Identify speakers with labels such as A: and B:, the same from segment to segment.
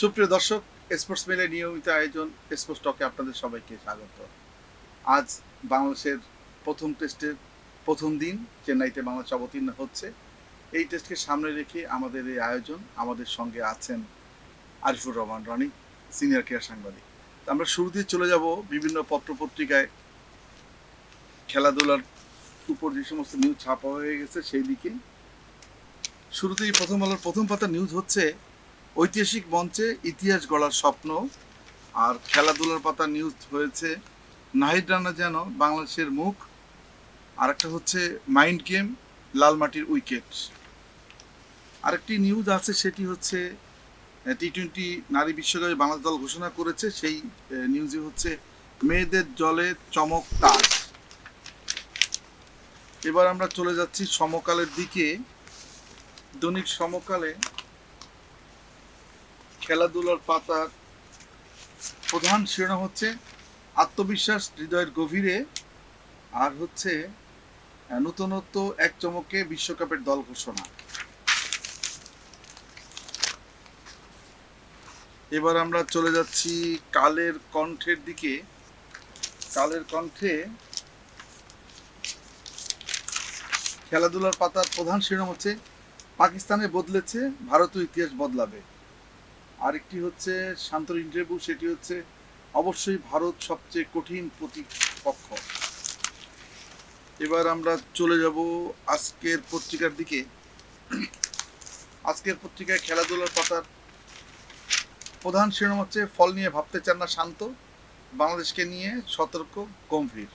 A: সুপ্রিয় দর্শক স্পোর্টস মেলে নিয়মিত আয়োজন স্পোর্টস টকে আপনাদের সবাইকে স্বাগত। আজ বাংলাদেশের প্রথম টেস্টের প্রথম দিন, চেন্নাইতে বাংলাদেশ অবতীর্ণ হচ্ছে। এই টেস্টকে সামনে রেখে আমাদের এই আয়োজন, আমাদের সঙ্গে আছেন আরিফুর রহমান রনি, সিনিয়র কেয়ার সাংবাদিক। আমরা শুরুতেই চলে যাব বিভিন্ন পত্রপত্রিকায়। খেলাধুলার উপর যে সমস্ত নিউজ ছাপা হয়ে গেছে, সেই দিকে। শুরুতেই প্রথম আলোর প্রথম পাতা নিউজ হচ্ছে ঐতিহাসিক মঞ্চে ইতিহাস গড়ার স্বপ্ন আর খেলাধুলার পাতা নিউজ হয়েছে। নাহিদ রানা যেন বাংলাদেশের মুখ। আর একটা হচ্ছে মাইন্ড গেম লাল মাটির উইকেট। আরেকটি নিউজ আছে, সেটি হচ্ছে টি টোয়েন্টি নারী বিশ্বকাপে বাংলাদেশ দল ঘোষণা করেছে, সেই নিউজে হচ্ছে, মেয়েদের জলে চমক তাজ। এবার আমরা চলে যাচ্ছি সমকালের দিকে। দৈনিক সমকালে খেলাধুলার পাতার প্রধান শিরোনাম হচ্ছে আত্মবিশ্বাস হৃদয়ের গভীরে আর হচ্ছে নূতনত্ব এক চমকে বিশ্বকাপের দল ঘোষণা। এবার আমরা চলে যাচ্ছি কালের কণ্ঠের দিকে। কালের কণ্ঠে খেলাধুলার পাতার প্রধান শিরোনাম হচ্ছে, পাকিস্তানে বদলেছে ভারতীয় ইতিহাস বদলাবে। আরেকটি হচ্ছে শান্তর ইন্টারভিউ সেটি হচ্ছে অবশ্যই ভারত সবচেয়ে কঠিন প্রতিপক্ষ। এবার আমরা চলে যাব আজকের পত্রিকার দিকে। আজকের পত্রিকায় খেলাধুলার পাতার প্রধান শিরোনাম হচ্ছে, ফল নিয়ে ভাবতে চান না শান্ত, বাংলাদেশকে নিয়ে সতর্ক, গম্ভীর।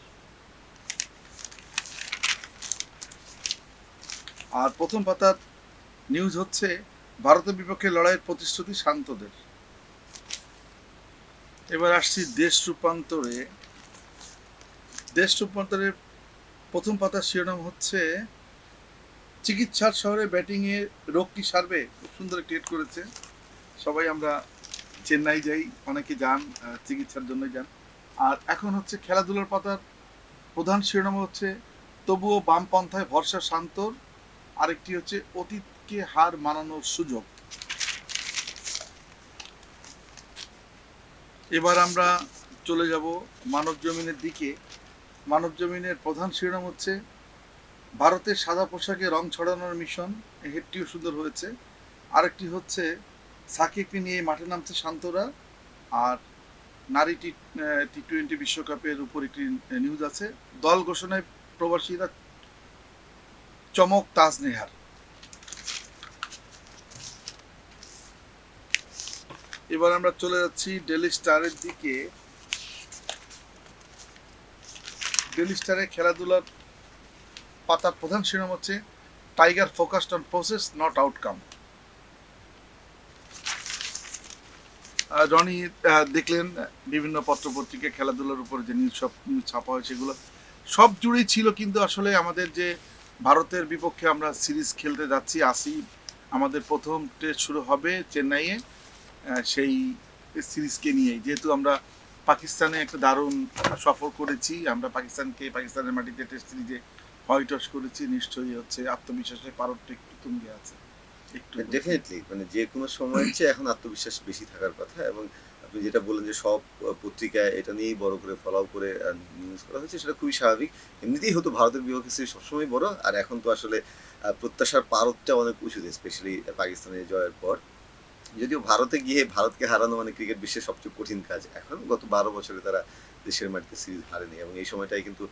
A: আর প্রথম পাতার নিউজ হচ্ছে ভারতের বিপক্ষে লড়াইয়ের প্রতিশ্রুতি শান্তদের। এবার আসছি দেশ রূপান্তরে। দেশ রূপান্তরের প্রথম পাতার শিরোনাম হচ্ছে, চিকিৎসার শহরে ব্যাটিংয়ে রোগ কি সারবে? খুব সুন্দর হেড করেছে। সবাই আমরা চেন্নাই যাই, অনেকে যান চিকিৎসার জন্য যান। আর এখন হচ্ছে খেলাধুলার পাতার প্রধান শিরোনাম হচ্ছে, তবুও বামপন্থায় ভরসা শান্তর। আরেকটি হচ্ছে অতীতকে হার মানানোর সুযোগ? এবার আমরা চলে যাব মানব জমিনের দিকে। মানব জমিনের প্রধান শিরোনাম হচ্ছে, ভারতের সাদা পোশাকে রং ছড়ানোর মিশন হেডটিও সুন্দর হয়েছে। আরেকটি হচ্ছে সাকিবকে নিয়ে মাঠে নামছে শান্তরা, আর নারী টি টি টোয়েন্টি বিশ্বকাপের উপর একটি নিউজ আছে। দল ঘোষণায় প্রবাসীরা চমক তাজ এবার আমরা চলে যাচ্ছি ডেলি স্টারের দিকে। ডেলি স্টারে খেলাধুলার পাতার প্রধান শিরোনাম হচ্ছে tiger focused on process not outcome Roni দেখলেন বিভিন্ন পত্রপত্রিকা খেলাধুলার উপর যে নিউজ সব ছাপা হয় সেগুলো। সব জুড়েই ছিল কিন্তু আসলে আমাদের যে ভারতের বিপক্ষে আমরা সিরিজ খেলতে যাচ্ছি, আসি। আমাদের প্রথম টেস্ট শুরু হবে চেন্নাইয়ে। সেই সিরিজকে নিয়েই যেহেতু আমরা পাকিস্তানে একটা দারুণ সফর করেছি আমরা পাকিস্তানকে পাকিস্তানের মাটিতে টেস্ট সিরিজে হোয়াইট ওয়াশ করেছি নিশ্চয়ই হচ্ছে আত্মবিশ্বাসের পারদটা একটু তুঙ্গে আছে। একটু
B: ডেফিনেটলি মানে যে কোনো সময়ের চেয়ে এখন আত্মবিশ্বাস বেশি থাকার কথা এবং আপনি যেটা বললেন যে সব পত্রিকায় এটা নিয়েই বড় করে ফলো করে নিউজ করা হয়েছে সেটা খুবই স্বাভাবিক। এমনিতেই হতো ভারতের বিপক্ষে সিরিজ সবসময় বড় আর এখন তো আসলে প্রত্যাশার পারদটা অনেক উঁচুতে স্পেশালি পাকিস্তানের জয়ের পর। যদিও ভারতে গিয়ে ভারতকে হারানো মানে ক্রিকেট বিশ্বের সবচেয়ে কঠিন কাজ। এখন গত বারো বছরে তারা দেশের মাটিতে সিরিজ হারেনি এবং এই সময়টাই কিন্তু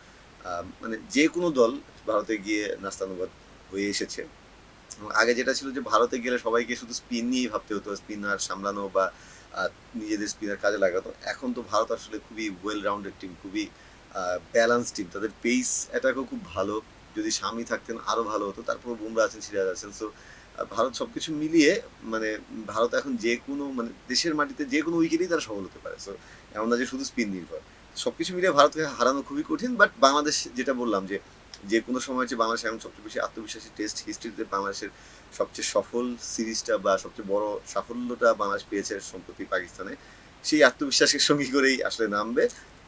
B: মানে যে কোনো দল ভারতে গিয়ে নাস্তানুবাদ হয়ে এসেছে। এবং আগে যেটা ছিল যে ভারতে গেলে সবাইকে শুধু স্পিন নিয়েই ভাবতে হতো স্পিনার সামলানো বা নিজেদের স্পিনার কাজে লাগাতো এখন তো ভারত আসলে খুবই ওয়েল রাউন্ডেড টিম খুবই ব্যালেন্স টিম তাদের পেস অ্যাটাকও খুব ভালো। যদি স্বামী থাকতেন, আরও ভালো হতো। তারপর বুমরা আছেন, সিরাজ আছেন। সো ভারত সবকিছু মিলিয়ে মানে ভারত এখন যে কোনো মানে দেশের মাটিতে যে কোনো উইকেটেই তারা সফল হতে পারে। সো এমন না যে শুধু স্পিন নির্ভর। সবকিছু মিলিয়ে ভারতকে হারানো খুবই কঠিন বাট বাংলাদেশ যেটা বললাম যে যে কোনো সময় যে বাংলাদেশ এখন সবচেয়ে বেশি আত্মবিশ্বাসী টেস্ট হিস্ট্রিতে বাংলাদেশের সবচেয়ে সফল সিরিজটা বা সবচেয়ে বড় সাফল্যটা বাংলাদেশ পেয়েছে সম্প্রতি পাকিস্তানে। সেই আত্মবিশ্বাসের সঙ্গী করেই আসলে নামবে।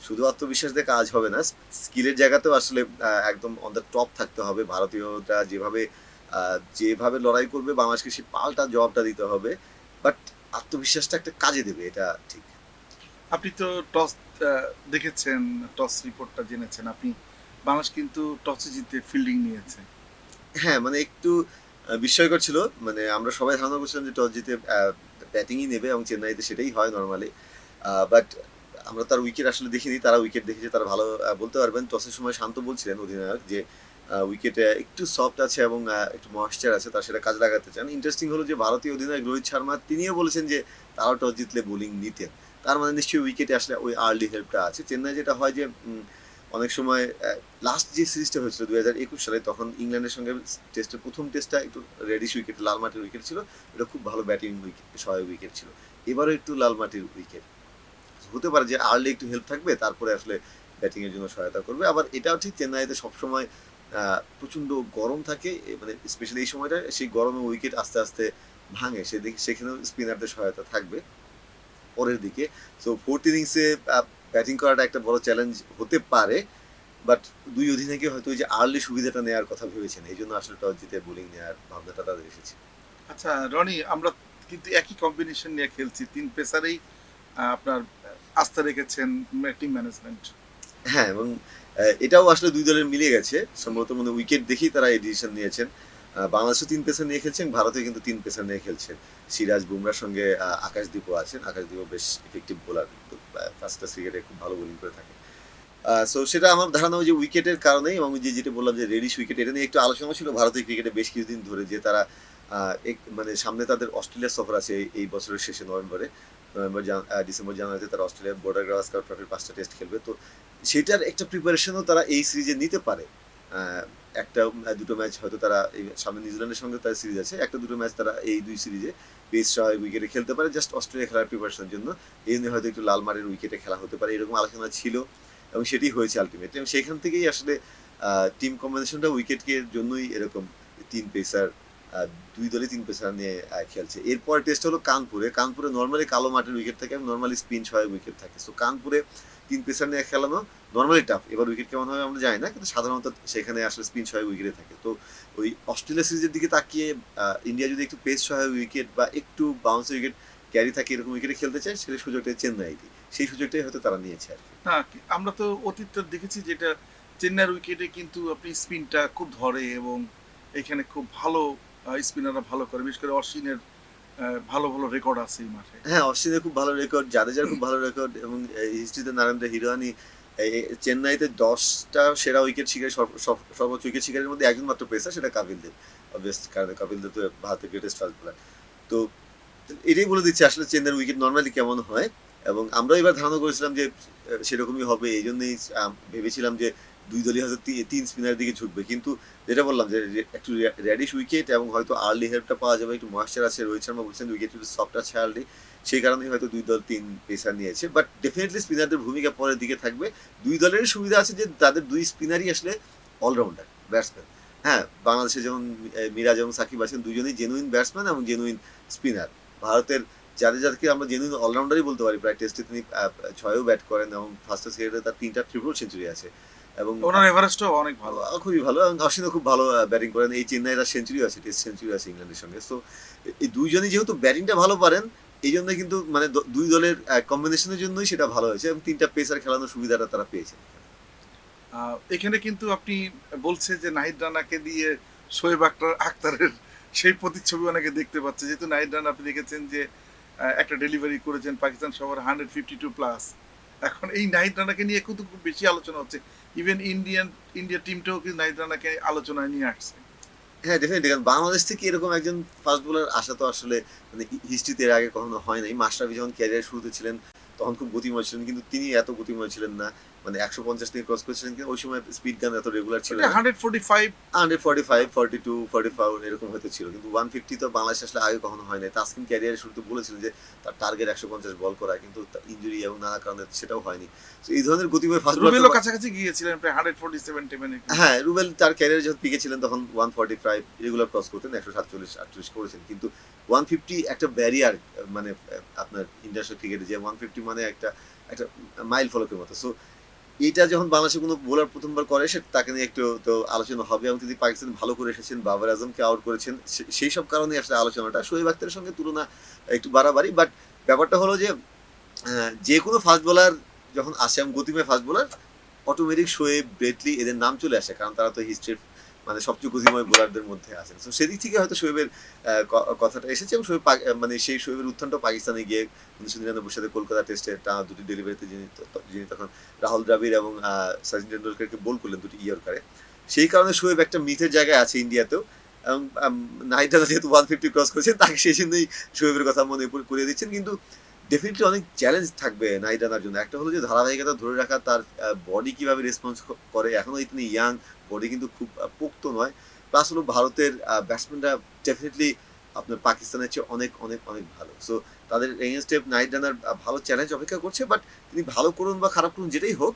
B: শুধু আত্মবিশ্বাস দিয়ে কাজ হবে না স্কিলের জায়গাতেও আসলে একদম অন দ্য টপ থাকতে হবে। ভারতীয়রা যেভাবে যেভাবে লড়াই করবে বাংলাদেশকে সেই পাল্টা জবাবটা দিতে হবে। বাট আত্মবিশ্বাসটা একটা কাজে দেবে এটা ঠিক।
A: আপনি তো টস দেখেছেন টস রিপোর্টটা জেনেছেন। আপনি বাংলাদেশ কিন্তু টসে জিতে ফিল্ডিং নিয়েছে।
B: হ্যাঁ মানে একটু বিস্ময়কর ছিল। মানে আমরা সবাই ধারণা করছিলাম যে টস জিতে ব্যাটিংই নেবে এবং চেন্নাইতে সেটাই হয় নর্মালি বাট আমরা তার উইকেট আসলে দেখিনি। তারা উইকেট দেখেছে তারা ভালো বলতে পারবেন। টসের সময় শান্ত বলছিলেন অধিনায়ক যে উইকেটে একটু সফট আছে এবং একটু ময়েশ্চার আছে, তার সেটা কাজে লাগাতে চান। ইন্টারেস্টিং হলো যে ভারতীয় অধিনায়ক রোহিত শর্মা, তিনিও বলেছেন যে তারাও টস জিতলে বোলিং নিতেন। তার মানে নিশ্চয়ই উইকেটে আসলে ওই আর্লি হেল্পটা আছে। চেন্নাই যেটা হয় যে অনেক সময় লাস্ট যে সিরিজটা হয়েছিল দু হাজার একুশ সালে, তখন ইংল্যান্ডের সঙ্গে টেস্টের প্রথম টেস্টটা একটু রেডিশ উইকেট লাল মাটির উইকেট ছিল। এটা খুব ভালো ব্যাটিং উইকেট সহায়ক উইকেট ছিল। এবারও একটু লাল মাটির উইকেট হতে পারে যে আর্লি একটু হেল্প থাকবে, তারপরে আসলে ব্যাটিংয়ের জন্য সহায়তা করবে। আবার এটাও ঠিক, চেন্নাইতে সবসময় প্রচণ্ড গরম থাকে মানে স্পেশালি এই সময়টা সেই গরমে উইকেট আস্তে আস্তে ভাঙে সেদিকে সেখানেও স্পিনারদের সহায়তা থাকবে পরের দিকে। সো ফোর্থ ইনিংসে ব্যাটিং করাটা একটা বড় চ্যালেঞ্জ হতে পারে বাট দুই অধিনায়কে হয়তো ওই যে আর্লি সুবিধাটা নেওয়ার কথা ভেবেছেন এই জন্য আসলে টস জিতে বোলিং নেওয়ার ভাবনাটা তাদের এসেছে।
A: আচ্ছা রনি আমরা কিন্তু একই কম্বিনেশন নিয়ে খেলছি তিন পেসারেই আপনার আস্থা রেখেছেন টিম ম্যানেজমেন্ট
B: হ্যাঁ এবং এটাও আসলে দুই দলের মিলে গেছে। সম্ভবত মানে উইকেট দেখেই তারা এই ডিসিশন নিয়েছেন। বাংলাদেশও তিন পেসার নিয়ে খেলছেন ভারতে কিন্তু তিন পেসার নিয়ে খেলছেন। সিরাজ বুমরার সঙ্গে আকাশদীপও আছেন। আকাশদীপও বেশ ইফেক্টিভ বোলার ফার্স্ট ক্লাস ক্রিকেটে খুব ভালো বোলিং করে থাকে। সো সেটা আমার ধারণা যে উইকেটের কারণেই এবং যে যেটা বললাম যে রেডিশ উইকেট এটা নিয়ে একটু আলোচনা ছিল ভারতীয় ক্রিকেটে বেশ কিছুদিন ধরে যে তারা মানে সামনে তাদের অস্ট্রেলিয়া সফর আছে এই বছরের শেষে নভেম্বরে। নভেম্বর ডিসেম্বর জানুয়ারিতে তারা অস্ট্রেলিয়া বর্ডার গাভাস্কার ট্রফির পাঁচটা টেস্ট খেলবে। তো সেটার একটা প্রিপারেশনও তারা এই সিরিজে নিতে পারে। একটা দুটো ম্যাচ হয়তো তারা এই সামনে নিউজিল্যান্ডের সঙ্গে তার সিরিজ আছে। একটা দুটো ম্যাচ তারা এই দুই সিরিজে পেস সহায়ক উইকেটে খেলতে পারে। জাস্ট অস্ট্রেলিয়া খেলার প্রিপারেশনের জন্য। এই জন্য হয়তো একটু লাল মারের উইকেটে খেলা হতে পারে। এরকম আলোচনা ছিল এবং সেটি হয়েছে আলটিমেটলি এবং সেখান থেকেই আসলে টিম কম্বিনেশনটা উইকেটকে জন্যই এরকম তিন পেসার দুই দলে তিন পেসার নিয়ে খেলছে। এরপর টেস্ট হলো কানপুরে। কানপুরে নর্মালি কালো মাটির উইকেট থাকে নর্মালি স্পিন ছয় উইকেট থাকে। সো কানপুরে তিন পেসার নিয়ে খেলানো নর্মালি টাফ এবার উইকেট কেমন হবে আমরা জানি না, কিন্তু সাধারণত সেখানে আসলে স্পিন ছয় উইকেটে থাকে। তো, ওই অস্ট্রেলিয়া সিরিজের দিকে তাকিয়ে ইন্ডিয়া যদি একটু পেস ছয় উইকেট বা একটু বাউন্স উইকেট ক্যারি থাকে, এরকম উইকেটে খেলতে চায় সেই সুযোগটা চেন্নাই সেই সুযোগটাই হয়তো তারা নিয়েছে আর কি-
A: আমরা তো অতীতটা দেখেছি যেটা চেন্নাইয়ের উইকেটে কিন্তু আপনি স্পিনটা খুব ধরে এবং এখানে খুব ভালো স্পিনাররা ভালো করে, বিশেষ করে অশ্বিনের ভালো ভালো রেকর্ড আছে এই মাঠে।
B: হ্যাঁ অশ্বিনের খুব ভালো রেকর্ড জাদেজার খুব ভালো রেকর্ড এবং হিস্ট্রিতে নারেন্দ্র এই চেন্নাইতে দশটা সেরা উইকেট শিকারী সর্বোচ্চ উইকেট শিকারের মধ্যে একজন মাত্র পেসার সেটা কাপিল দেব অবভিয়াস কারণ কাপিল দেব তো ভারতের গ্রেটেস্ট ফাস্ট বোলার তো এটাই বলে দিচ্ছে, আসলে চেন্নাইয়ের উইকেট নর্মালি কেমন হয়, এবং আমরা এবার ধারণা করেছিলাম যে সেরকমই হবে, এই জন্যই ভেবেছিলাম যে দুই দলই হয়তো তিন স্পিনারের দিকে ঝুঁকবে। কিন্তু যেটা বললাম যে একটু র্যাডিশ উইকেট এবং হয়তো আর্লি হেল্পটা পাওয়া যাবে, একটু ময়েশ্চার আছে, রোহিত শর্মা বলছেন উইকেট একটু সফট আছে আর্লি সেই কারণেই হয়তো দুই দল তিন পেসার নিয়েছে। বাট ডেফিনেটলি স্পিনারদের ভূমিকা পরের দিকে থাকবে। দুই দলের সুবিধা আছে যে, তাদের দুই স্পিনারই আসলে অলরাউন্ডার ব্যাটসম্যান হ্যাঁ বাংলাদেশে যেমন মিরাজ এবং সাকিব আছেন, দুজনেই জেনুইন ব্যাটসম্যান এবং জেনুইন স্পিনার ভারতের যাদের, যাদেরকে আমরা জেনুইন অলরাউন্ডারই বলতে পারি, প্রায় টেস্টে তিনি ছয়ও ব্যাট করেন এবং ফার্স্ট সেকেন্ডে তার তিনটা ট্রিপল সেঞ্চুরি আছে। এবং
A: ওনার এভারেস্টও অনেক ভালো।
B: খুবই ভালো এবং অশ্বিনও খুব ভালো ব্যাটিং করেন। এই চেন্নাইয়ের সেঞ্চুরি আছে টেস্ট সেঞ্চুরি আছে ইংল্যান্ডের সঙ্গে। তো এই দুইজনই যেহেতু ব্যাটিংটা ভালো পারেন এই জন্য কিন্তু মানে দুই দলের কম্বিনেশনের জন্যই সেটা ভালো হয়েছে এবং তিনটা পেসার খেলানোর সুবিধাটা তারা পেয়েছেন
A: আহ, এখানে কিন্তু আপনি বলছে যে নাহিদ রানাকে দিয়ে শোয়েব আক্তার আক্তারের সেই প্রতিচ্ছবি অনেকে দেখতে পাচ্ছে। যেহেতু নাহিদ রানা আপনি দেখেছেন যে একটা ডেলিভারি করেছেন পাকিস্তান শহর হান্ড্রেড ফিফটি টু প্লাস এখন এই নাহিদ রানাকে নিয়ে কিন্তু খুব বেশি আলোচনা হচ্ছে। ইভেন ইন্ডিয়ান ইন্ডিয়া টিমটাও কিন্তু নাহিদ রানাকে আলোচনায় নিয়ে আসছে।
B: হ্যাঁ ডেফিনেটলি কারণ বাংলাদেশ থেকে এরকম একজন ফাস্ট বোলার আসা তো আসলে মানে হিস্ট্রিতে এর আগে কখনো হয় নাই। মাস্টারবি যখন ক্যারিয়ার শুরুতে ছিলেন, তখন খুব গতিময় ছিলেন, কিন্তু তিনি এত গতিময় ছিলেন না। মানে একশো পঞ্চাশ থেকে ক্রস করেছিলেন কিন্তু ওই সময় স্পিড গান এত রেগুলার ছিল
A: hundred forty five
B: hundred forty five forty two forty five এরকম হয়তো ছিল। কিন্তু ওয়ান ফিফটি তো বাংলাদেশ আসলে আগে কখনো হয় নাই। তাসকিন ক্যারিয়ারে শুরুতে বলেছিলেন যে তার টার্গেট একশো পঞ্চাশ বল করা কিন্তু ইঞ্জুরি এবং নানা কারণে সেটাও হয়নি। তো এই ধরনের গতিময় ফাস্ট
A: রুবেলও কাছাকাছি গিয়েছিলেন প্রায় হান্ড্রেড ফোর্টি সেভেন
B: হ্যাঁ রুবেল তার ক্যারিয়ারে যখন পিকে ছিলেন তখন one forty five regular cross করতেন একশো সাতচল্লিশ আটচল্লিশ করেছেন। কিন্তু ওয়ান ফিফটি একটা ব্যারিয়ার মানে আপনার ইন্টারন্যাশনাল ক্রিকেটে যে ওয়ান ফিফটি মানে একটা একটা মাইল ফলকের মতো। সো এটা যখন বাংলাদেশে কোনো বোলার প্রথমবার করে, সে তাকে নিয়ে একটু তো আলোচনা হবে এবং তিনি পাকিস্তান ভালো করে এসেছেন, বাবর আজমকে আউট করেছেন সেই সব কারণে আসলে আলোচনাটা শোয়েব আক্তারের সঙ্গে তুলনা একটু বাড়াবাড়ি। বাট ব্যাপারটা হলো যে যে কোনো ফাস্ট বোলার যখন আসে এবং গতিময় fast bowler automatic Shoaib Brett Lee এদের নাম চলে আসে, কারণ তারা তো হিস্ট্রির মানে সবচেয়ে গতিময় বোলারদের মধ্যে আছেন। তো সেদিক থেকে হয়তো শোয়েবের কথাটা এসেছে এবং শোয়েব মানে সেই শোয়েবের উত্থানটা পাকিস্তানে গিয়ে উনিশশো নিরানব্বই সালে কলকাতা টেস্টে টানা দুটি ডেলিভারিতে যিনি যিনি তখন রাহুল দ্রাবিড় এবং সচিন টেন্ডুলকারকে বল করলেন দুটি ইয়র্কারে সেই কারণে শোয়েব একটা মিথের জায়গায় আছে ইন্ডিয়াতেও এবং নাইট যেহেতু ওয়ান ফিফটি ক্রস করেছেন, তাকে সেই জন্যই শোয়েবের কথা মনে করিয়ে দিচ্ছেন। কিন্তু ডেফিনেটলি অনেক চ্যালেঞ্জ থাকবে নাইট রানার জন্য। একটা হলো যে ধারাবাহিকতা ধরে রাখা, তার বডি কীভাবে রেসপন্স করে। এখনও তিনি ইয়াং বডি কিন্তু খুব পোক্ত নয়। প্লাস হলো ভারতের ব্যাটসম্যানরা ডেফিনেটলি আপনার পাকিস্তানের চেয়ে অনেক অনেক অনেক ভালো। সো তাদের এগেনস্টে নাইট রানার ভালো চ্যালেঞ্জ অপেক্ষা করছে। বাট তিনি ভালো করুন বা খারাপ করুন, যেটাই হোক,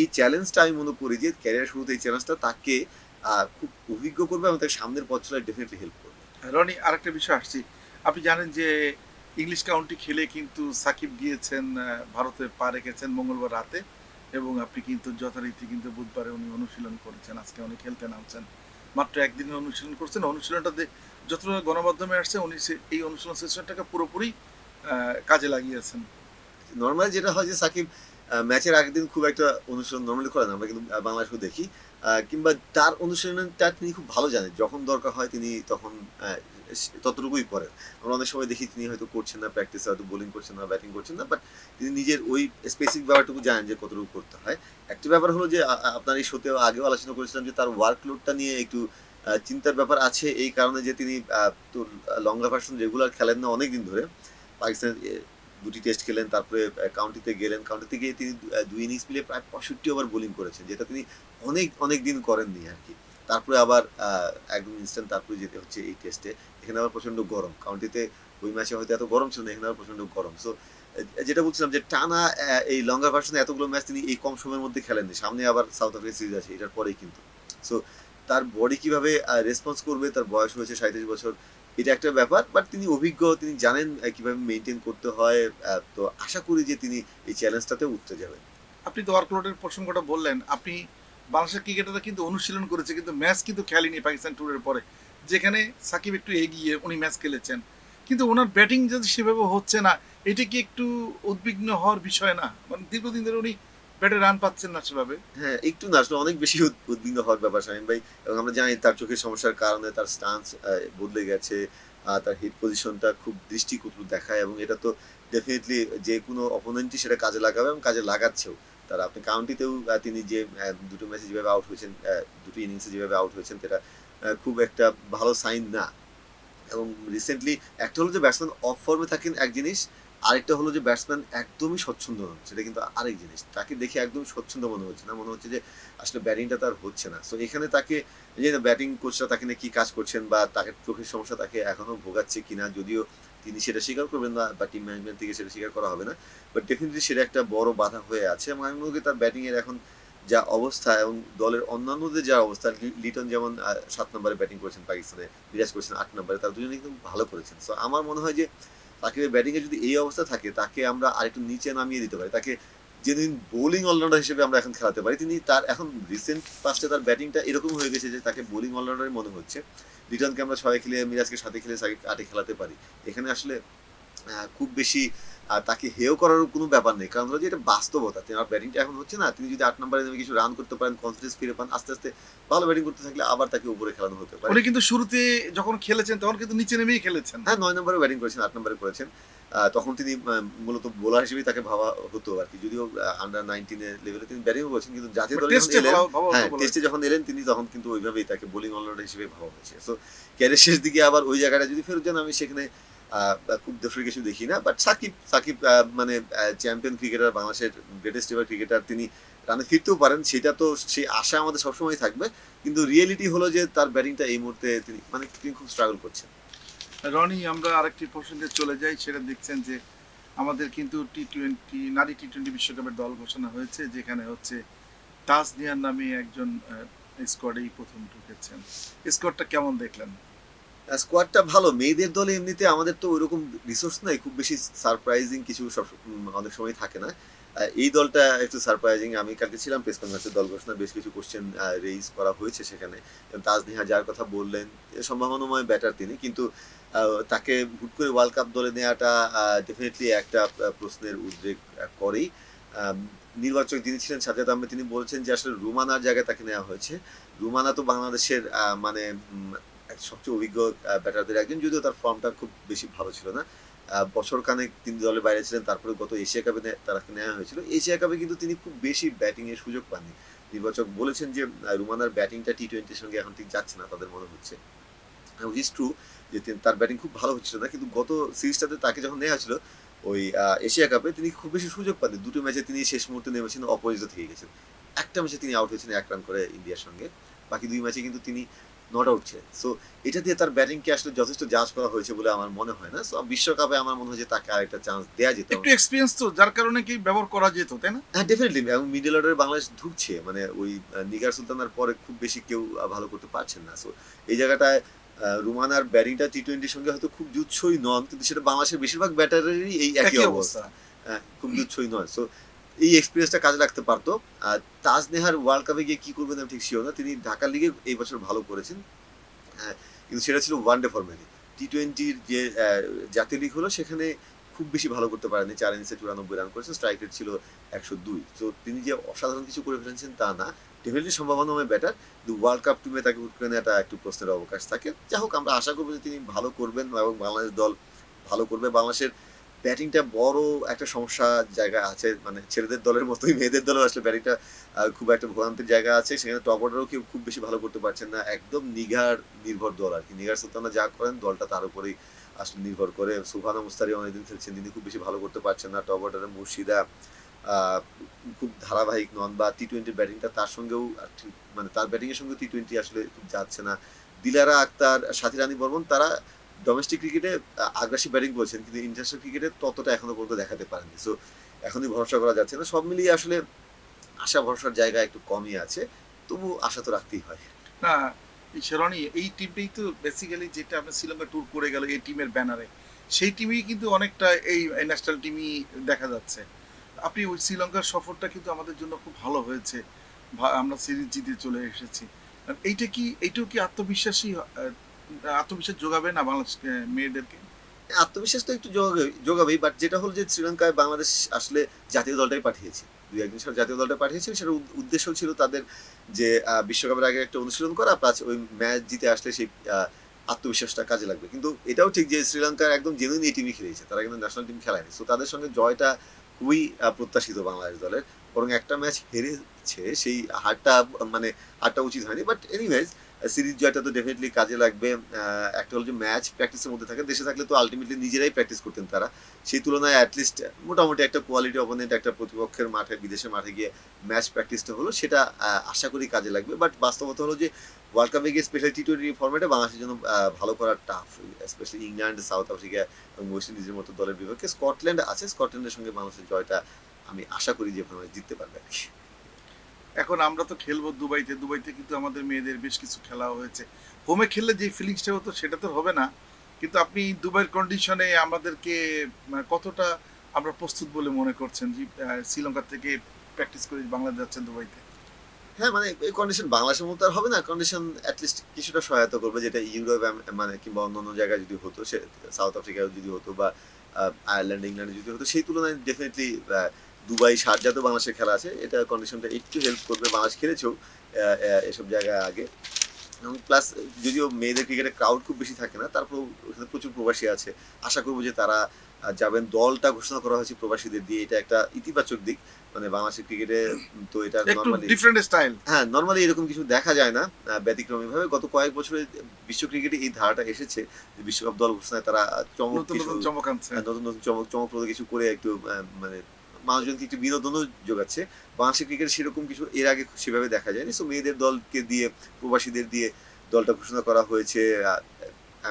B: এই চ্যালেঞ্জটা আমি মনে করি যে ক্যারিয়ার শুরুতে এই চ্যালেঞ্জটা তাকে খুব অভিজ্ঞ করবে এবং তাকে সামনের পথ চলায় ডেফিনেটলি হেল্প করবে।
A: রনি, আরেকটা বিষয় আসছি। আপনি জানেন যে ইংলিশ কাউন্টি খেলে কিন্তু সাকিব গিয়েছেন ভারতে পা রেখেছেন মঙ্গলবার রাতে এবং আপনি কিন্তু যথারীতি কিন্তু বুধবারে উনি অনুশীলন করেছেন। আজকে উনি খেলতে নামছেন। মাত্র একদিনের অনুশীলন করছেন। অনুশীলনটা যতটা গণমাধ্যমে আসছে, উনি এই অনুশীলন সেশনটাকে পুরোপুরি কাজে লাগিয়েছেন।
B: নর্মালি যেটা হয় যে সাকিব ম্যাচের আগের দিন খুব একটা অনুশীলন নর্মালি করেন আমরা কিন্তু বাংলাদেশেও দেখি। কিংবা তার অনুশীলনটা তিনি খুব ভালো জানেন। যখন দরকার হয় তিনি তখন ততটুকুই করেন। আমরা অনেক সময় দেখি তিনি হয়তো করছেন না প্র্যাকটিসে হয়তো বোলিং করছেন না ব্যাটিং করছেন না বাট তিনি নিজের ওই স্পেসিফিক ব্যাপারটুকু জানেন যে কতটুকু করতে হয়। একটা ব্যাপার হলো যে আপনার এই শোতেও আগেও আলোচনা করেছিলাম যে, তার ওয়ার্কলোডটা নিয়ে একটু চিন্তার ব্যাপার আছে এই কারণে যে, তিনি তো লঙ্গা ভার্সন রেগুলার খেলেন না অনেক দিন ধরে পাকিস্তান দুটি টেস্ট খেলেন, তারপরে কাউন্টিতে গেলেন। কাউন্টিতে গিয়ে তিনি দুই ইনিংস মিলিয়ে প্রায় পঁয়ষট্টি ওভার বোলিং করেছেন, যেটা তিনি অনেক অনেক দিন করেননি আর কি। তারপরে আবার একদম ইনস্ট্যান্ট তারপরে যেতে হচ্ছে এই টেস্টে এখানে আবার প্রচণ্ড গরম। কাউন্টিতে ওই ম্যাচে হয়তো এত গরম ছিল না, এখানে আবার প্রচণ্ড গরম। সো যেটা বলছিলাম যে টানা এই লঙ্গা ভার্সনে এতগুলো ম্যাচ তিনি এই কম সময়ের মধ্যে খেলেননি। সামনে আবার সাউথ আফ্রিকা সিরিজ আছে এটার পরেই কিন্তু। সো তার বডি কীভাবে রেসপন্স করবে, তার বয়স হয়েছে সাঁত্রিশ বছর, এটা একটা ব্যাপার। বাট তিনি অভিজ্ঞ, তিনি জানেন কীভাবে মেনটেন করতে হয় তো আশা করি যে তিনি এই চ্যালেঞ্জটাতে উঠতে যাবেন।
A: আপনি তো ওয়ার্কলোডের প্রসঙ্গটা বললেন, আপনি বাংলাদেশের ক্রিকেটাররা কিন্তু অনুশীলন করেছে, কিন্তু ম্যাচ কিন্তু খেলেনি পাকিস্তান ট্যুরের পরে। যেখানে সাকিব একটু এগিয়ে উনি ম্যাচ খেলেছেন। কিন্তু ওনার ব্যাটিং যদি সেভাবে হচ্ছে না, এটা কি একটু উদ্বিগ্ন হওয়ার বিষয় না? মানে দীর্ঘদিন ধরে উনি ব্যাটে রান পাচ্ছেন না সেভাবে।
B: হ্যাঁ একটু না, আসলে অনেক বেশি উদ্বিগ্ন হওয়ার ব্যাপার শাহিন ভাই। এবং আমরা জানি তার চোখের সমস্যার কারণে তার স্টান্স বদলে গেছে তার হিট পজিশনটা খুব দৃষ্টিকটু দেখায়। এবং এটা তো ডেফিনেটলি যে কোনো অপোনেন্টই সেটা কাজে লাগাবে এবং কাজে লাগাচ্ছেও। তারা আপনি কাউন্টিতেও তিনি যে দুটো ম্যাচে যেভাবে আউট হয়েছেন দুটো ইনিংসে যেভাবে আউট হয়েছেন, সেটা খুব একটা ভালো সাইন না। এবং রিসেন্টলি একটা হলো যে ব্যাটসম্যান অফ ফর্মে থাকেন এক জিনিস, আরেকটা হলো যে ব্যাটসম্যান একদমই স্বচ্ছন্দ নন, সেটা কিন্তু আরেক জিনিস। তাকে দেখে একদম স্বচ্ছন্দ মনে হচ্ছে না, মনে হচ্ছে যে আসলে ব্যাটিংটা তার হচ্ছে না। সো এখানে তাকে যে ব্যাটিং কোচরা তাকে নিয়ে কি কাজ করছেন বা তাকে চোখের সমস্যা তাকে এখনও ভোগাচ্ছে কিনা, যদিও তিনি সেটা স্বীকার করবেন না বা টিম ম্যানেজমেন্ট থেকে সেটা স্বীকার করা হবে না। বাট ডেফিনেটলি সেটা একটা বড় বাধা হয়ে আছে এবং আমি মনে করি তার ব্যাটিং এর এখন যা অবস্থা এবং দলের অন্যান্যদের যা অবস্থা লিটন যেমন সাত নম্বরে ব্যাটিং করেছেন পাকিস্তানে, বিরাজ করেছেন আট নম্বরে, তারা দুজনে কিন্তু ভালো করেছেন। সো আমার মনে হয় যে তাকে ব্যাটিং এ যদি এই অবস্থা থাকে, তাকে আমরা আরেকটু নিচে নামিয়ে দিতে পারি। তাকে যেদিন বোলিং অলরাউন্ডার হিসেবে আমরা এখন খেলাতে পারি, তিনি তার এখন রিসেন্ট পাস্টে তার ব্যাটিংটা এরকম হয়ে গেছে যে তাকে বোলিং অলরাউন্ডারই মনে হচ্ছে। লিটনকে আমরা ছয় খেলে মিরাজকে সাথে খেলে আটে খেলাতে পারি। এখানে আসলে খুব বেশি আহ, তাকে হেয় করার কোনো ব্যাপার নেই। কারণ হলো যে এটা বাস্তবতা তার ব্যাটিংটা এখন হচ্ছে না তিনি যদি আট নম্বরে নেমে কিছু রান করতে পারেন কনফিডেন্স ফিরে পান আস্তে আস্তে ভালো ব্যাটিং করতে থাকলে আবার তাকে উপরে খেলানো হতে পারে।
A: উনি কিন্তু শুরুতে যখন খেলেছেন তখন কিন্তু নিচে নেমেই খেলেছেন।
B: হ্যাঁ নয় নম্বরে ব্যাটিং করেছেন আট নম্বরে করেছেন। তখন তিনি মূলত বোলার হিসেবে তাকে ভাবা হতো আর কি যদিও আন্ডার নাইনটিনের লেভেলে তিনি ব্যাটিংও করেছেন কিন্তু জাতীয় দলে এলেন হ্যাঁ টেস্টে যখন এলেন তিনি তখন কিন্তু ওইভাবেই তাকে বোলিং অলরাউন্ডার হিসেবে ভাবা হয়েছে। সো ক্যারিয়ার শেষ দিকে আবার ওই জায়গাটা যদি ফেরত যান আমি সেখানে খুব দোষের কিছু দেখি না বাট সাকিব সাকিব মানে চ্যাম্পিয়ন ক্রিকেটার বাংলাদেশের গ্রেটেস্ট এভার ক্রিকেটার তিনি রানে ফিরতেও পারেন, সেটা তো সেই আশা আমাদের সবসময় থাকবে, কিন্তু রিয়েলিটি হলো যে তার ব্যাটিংটা এই মুহূর্তে তিনি মানে তিনি খুব স্ট্রাগল করছেন।
A: রনি, আমরা আরেকটি প্রসঙ্গে চলে যাই, সেটা দেখছেন যে আমাদের কিন্তু টি টোয়েন্টি নারী টি টোয়েন্টি বিশ্বকাপের দল ঘোষণা হয়েছে, যেখানে হচ্ছে তাজনিয়ার নামে একজন স্কোয়াডেই প্রথম ঢুকেছেন। স্কোয়াডটা কেমন দেখলেন?
B: স্কোয়াডটা ভালো। মেয়েদের দলে এমনিতে আমাদের তো ওইরকম রিসোর্স নাই, খুব বেশি সারপ্রাইজিং কিছু সব অনেক সময় থাকে না। এই দলটা একটু সারপ্রাইজিং আমি কালকে ছিলাম প্রেস কনফারেন্সের দল ঘোষণা বেশ কিছু কোশ্চেন রেইজ করা হয়েছে সেখানে। তাজনিহা যার কথা বললেন সম্ভাবনাময় ব্যাটার তিনি, কিন্তু তাকে হুট করে ওয়ার্ল্ড কাপ দলে নেওয়াটা ডেফিনেটলি একটা প্রশ্নের উদ্রেক করেই। নির্বাচক যিনি ছিলেন সাজাদ আহমেদ, তিনি বলছেন যে আসলে রুমানার জায়গায় তাকে নেওয়া হয়েছে। রুমানা তো বাংলাদেশের মানে সবচেয়ে অভিজ্ঞ ব্যাটারদের একজন, যদিও তার ফর্মটা খুব বেশি ভালো ছিল না। বছর খানেক তিনি দলের বাইরে ছিলেন, তারপরে গত এশিয়া কাপে তারাকে নেওয়া হয়েছিল। এশিয়া কাপে কিন্তু তিনি খুব বেশি ব্যাটিং এর সুযোগ পাননি। নির্বাচক বলেছেন যে রুমানার ব্যাটিংটা টি টোয়েন্টির সঙ্গে এখন ঠিক যাচ্ছে না, তাদের মনে হচ্ছে। ইজ ট্রু যে তার ব্যাটিং খুব ভালো হচ্ছিল না, কিন্তু গত সিরিজটাতে তাকে যখন নেওয়া হয়েছিল, ওই এশিয়া কাপে তিনি খুব বেশি সুযোগ পাননি। দুটো ম্যাচে তিনি শেষ মুহূর্তে নেমেছেন অপরাজিত থেকে গেছেন। একটা ম্যাচে তিনি আউট হয়েছেন এক রান করে ইন্ডিয়ার সঙ্গে। বাকি দুই ম্যাচে কিন্তু তিনি নট আউট ছিলেন সো এটা দিয়ে তার ব্যাটিংকে আসলে যথেষ্ট জাজ করা হয়েছে বলে আমার মনে হয় না। সো বিশ্বকাপে আমার মনে হয় যে তাকে আরেকটা চান্স দেওয়া যেত
A: একটু এক্সপিরিয়েন্স তো যার কারণে কি ব্যবহার করা যেত তাই না?
B: হ্যাঁ ডেফিনেটলি এবং মিডল অর্ডারে বাংলাদেশ ঢুকছে। মানে ওই নিগার সুলতানার পরে খুব বেশি কেউ ভালো করতে পারছেন না। সো এই জায়গাটায় রুমানার ব্যাটিংটা টি টোয়েন্টির সঙ্গে হয়তো খুব জুৎসই নন। কিন্তু সেটা বাংলাদেশের বেশিরভাগ ব্যাটারেরই এই একই অবস্থা। হ্যাঁ, খুব জুৎসই নয়। সো এই এক্সপিরিয়েন্সটা কাজে লাগতে পারতো। আর তাজ নেহার ওয়ার্ল্ড কাপে গিয়ে কি করবেন ঠিক শিওর না। তিনি ঢাকা লিগে এই বছর ভালো করেছেন। হ্যাঁ, কিন্তু সেটা ছিল ওয়ান ডে ফরম্যাটে টি টোয়েন্টির যে জাতীয় লিগ হলো সেখানে খুব বেশি ভালো করতে পারেনি চার ইনিংসে চুরানব্বই রান করেছেন স্ট্রাইক রেট ছিল একশো দুই। তো তিনি যে অসাধারণ কিছু করে ফেলেছেন তা না। ডেফিনেটলি সম্ভাবনাময় ব্যাটার কিন্তু ওয়ার্ল্ড কাপ টিমে তাকে হুট করে নেওয়াটা একটু প্রশ্নের অবকাশ থাকে। যাই হোক আমরা আশা করব যে তিনি ভালো করবেন এবং বাংলাদেশ দল ভালো করবে। বাংলাদেশের ব্যাটিংটা বড় একটা সমস্যা জায়গা আছে। মানে ছেলেদের দলের মতোই মেয়েদের দলেও আসলে ব্যাটিংটা খুব একটা ভোগান্তির জায়গা আছে। সেখানে টপ অর্ডারও কেউ খুব বেশি ভালো করতে পারছেন না। একদম নিঘার নির্ভর দল আর কি নিঘার সুলতানা যা করেন, দলটা তার উপরেই আসলে নির্ভর করে। সুফানা মুস্তারি অনেকদিন খেলছেন, তিনি খুব বেশি ভালো করতে পারছেন না। টপ অর্ডারে মুর্শিদা খুব ধারাবাহিক নন বা টি টোয়েন্টির ব্যাটিংটা তার সঙ্গেও মানে তার ব্যাটিংয়ের সঙ্গে টি টোয়েন্টি আসলে খুব যাচ্ছে না। দিলারা আক্তার, সাথী রানী বর্মন, তারা ডোমেস্টিক ক্রিকেটে আগ্রাসী ব্যাটিং করেছেন কিন্তু ইন্টারন্যাশনাল ক্রিকেটে ততটা এখনও পর্যন্ত দেখাতে পারেননি। সো এখনই ভরসা করা যাচ্ছে না। সব মিলিয়ে আসলে আশা ভরসার জায়গা একটু কমই আছে। তবু আশা তো রাখতেই হয়।
A: না শেরনি এই টিমটাই তো বেসিক্যালি যেটা আপনার শ্রীলঙ্কা ট্যুর করে গেল এই টিমের ব্যানারে সেই টিমই কিন্তু অনেকটা এই ন্যাশনাল টিমই দেখা যাচ্ছে। আপনি ওই শ্রীলঙ্কার সফরটা কিন্তু আমাদের জন্য খুব ভালো হয়েছে। আমরা সিরিজ জিতে চলে এসেছি। এইটা কি, এইটাও কি আত্মবিশ্বাসী আত্মবিশ্বাস যোগাবে না বাংলাদেশ মেয়েদেরকে?
B: আত্মবিশ্বাস তো একটু যোগাবে- যোগাবেই বাট যেটা হলো যে শ্রীলঙ্কায় বাংলাদেশ আসলে জাতীয় দলটাই পাঠিয়েছে। দুই একদিন সাথে জাতীয় দলটা পাঠিয়েছে উদ- উদ্দেশ্য ছিল তাদের যে বিশ্বকাপের আগে একটা অনুশীলন করা প্লাস ওই ম্যাচ জিতে আসলে সেই আত্মবিশ্বাসটা কাজে লাগবে। কিন্তু এটাও ঠিক যে শ্রীলঙ্কার একদম জেনুইন এই টিমই খেলেছে, তারা কিন্তু ন্যাশনাল টিম খেলায়নি সো তাদের সঙ্গে জয়টা খুবই প্রত্যাশিত বাংলাদেশ দলের। বরং একটা ম্যাচ হেরেছে, সেই হারটা মানে হারটা উচিত হয়নি। বাট এনিওয়েজ সিরিজ জয়টা তো ডেফিনেটলি কাজে লাগবে। একটা হলো যে ম্যাচ প্র্যাকটিসের মধ্যে থাকে, দেশে থাকলে তো আলটিমেটলি নিজেরাই প্র্যাকটিস করতেন তারা। সেই তুলনায় অ্যাটলিস্ট মোটামুটি একটা কোয়ালিটি অপোনেন্ট একটা প্রতিপক্ষের মাঠে, বিদেশের মাঠে গিয়ে ম্যাচ প্র্যাকটিসটা হলো, সেটা আশা করি কাজে লাগবে। বাট বাস্তবতা হলো যে ওয়ার্ল্ড কাপে গিয়ে স্পেশাল টি টোয়েন্টি ফর্মেটে বাংলাদেশের জন্য ভালো করা tough specially England South Africa এবং ওয়েস্ট ইন্ডিজের মতো দলের বিপক্ষে। স্কটল্যান্ড আছে স্কটল্যান্ডের সঙ্গে বাংলাদেশের জয়টা আমি আশা করি যে বাংলাদেশ জিততে পারবে আর কি।
A: এখন আমরা তো খেলব দুবাইতে। দুবাইতে কিন্তু আমাদের মেয়েদের বেশ কিছু খেলা হয়েছে। হোমে খেললে যে ফিলিংসটা হতো সেটা তো হবে না। কিন্তু আপনি দুবাইয়ের কন্ডিশনে আমাদেরকে কতটা আমরা প্রস্তুত বলে মনে করছেন যে শ্রীলঙ্কা থেকে প্র্যাকটিস করে বাংলাদেশ যাচ্ছেন দুবাইতে?
B: হ্যাঁ মানে এই কন্ডিশন বাংলাদেশের মতো আর হবে না। কন্ডিশন অ্যাটলিস্ট কিছুটা সহায়তা করবে। যেটা ইউরোপ মানে কিংবা অন্য অন্য জায়গায় যদি হতো, সে সাউথ আফ্রিকায় যদি হতো বা আয়ারল্যান্ড ইংল্যান্ডে যদি হতো, সেই তুলনায় ডেফিনেটলি দুবাই শারজাতেও বাংলাদেশের খেলা আছে। এটা কন্ডিশনটা একটু হেল্প করবে। বাংলাদেশ খেলেছেও এসব জায়গায় আগে। এবং প্লাস যদিও মেয়েদের ক্রিকেটে ক্রাউড খুব বেশি থাকে না তারপর ওখানে প্রচুর প্রবাসী আছে। আশা করব যে তারা যাবেন। দলটা ঘোষণা করা হয়েছে প্রবাসীদের দিয়ে। এটা একটা ইতিবাচক দিক। মানে বাংলাদেশের ক্রিকেটে তো এটা নর্মালি
A: ডিফারেন্ট স্টাইল
B: হ্যাঁ নর্মালি এরকম কিছু দেখা যায় না ব্যতিক্রমী ভাবে গত কয়েক বছরে বিশ্ব ক্রিকেটে এই ধারাটা এসেছে যে বিশ্বকাপ দল ঘোষণায় তারা চমক
A: নতুন নতুন চমক
B: নতুন নতুন চমক চমকপ্রদ কিছু করে একটু মানে মানুষজনকে একটু বিনোদনও যোগাচ্ছে। বাংলাদেশের ক্রিকেট সেরকম কিছু এর আগে সেভাবে দেখা যায়নি। সো মেয়েদের দলকে দিয়ে, প্রবাসীদের দিয়ে দলটা ঘোষণা করা হয়েছে।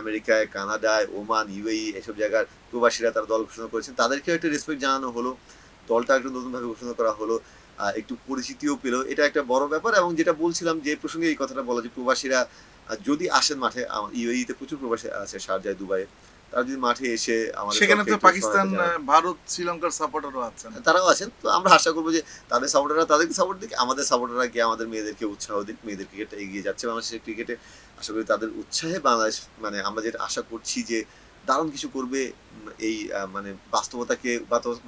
B: আমেরিকায়, কানাডায়, ওমান, ইউএই এসব জায়গার প্রবাসীরা তারা দল ঘোষণা করেছেন। তাদেরকেও একটা রেসপেক্ট জানানো হলো। দলটা একটু নতুনভাবে ঘোষণা করা হলো। একটু পরিচিতিও পেল। এটা একটা বড় ব্যাপার এবং যেটা বলছিলাম যে প্রসঙ্গে এই কথাটা বলা যে প্রবাসীরা যদি আসেন মাঠে ইউএইতে প্রচুর প্রবাসী আছে, শারজায় দুবাইয়ে। তারা যদি মাঠে এসে আমাদের
A: সেখানে তো পাকিস্তান ভারত শ্রীলঙ্কার সাপোর্টারও আছেন।
B: তারাও আছেন। তো আমরা আশা করব যে তাদের সাপোর্টাররা তাদেরকে সাপোর্ট দিক আমাদের সাপোর্টাররা গিয়ে আমাদের মেয়েদেরকে উৎসাহ দিক মেয়েদের ক্রিকেটটা এগিয়ে যাচ্ছে বাংলাদেশের ক্রিকেটে আশা করি তাদের উৎসাহে বাংলাদেশ মানে আমরা যেটা আশা করছি যে দারুণ কিছু করবে এই মানে বাস্তবতাকে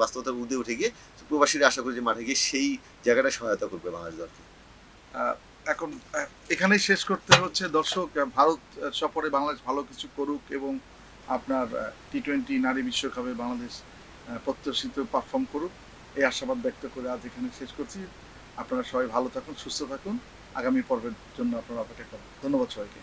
B: বাস্তবতার ঊর্ধ্বে উঠে গিয়ে প্রবাসীরা আশা করি যে মাঠে গিয়ে সেই জায়গাটা সহায়তা করবে বাংলাদেশ দলকে।
A: এখন এখানেই শেষ করতে হচ্ছে। দর্শক ভারত সফরে বাংলাদেশ ভালো কিছু করুক এবং আপনার টি টোয়েন্টি নারী বিশ্বকাপে বাংলাদেশ প্রত্যাশিত পারফর্ম করুক। এই আশাবাদ ব্যক্ত করে আজ এখানে শেষ করছি। আপনারা সবাই ভালো থাকুন, সুস্থ থাকুন। আগামী পর্বের জন্য আপনারা অপেক্ষা করুন। ধন্যবাদ সবাইকে।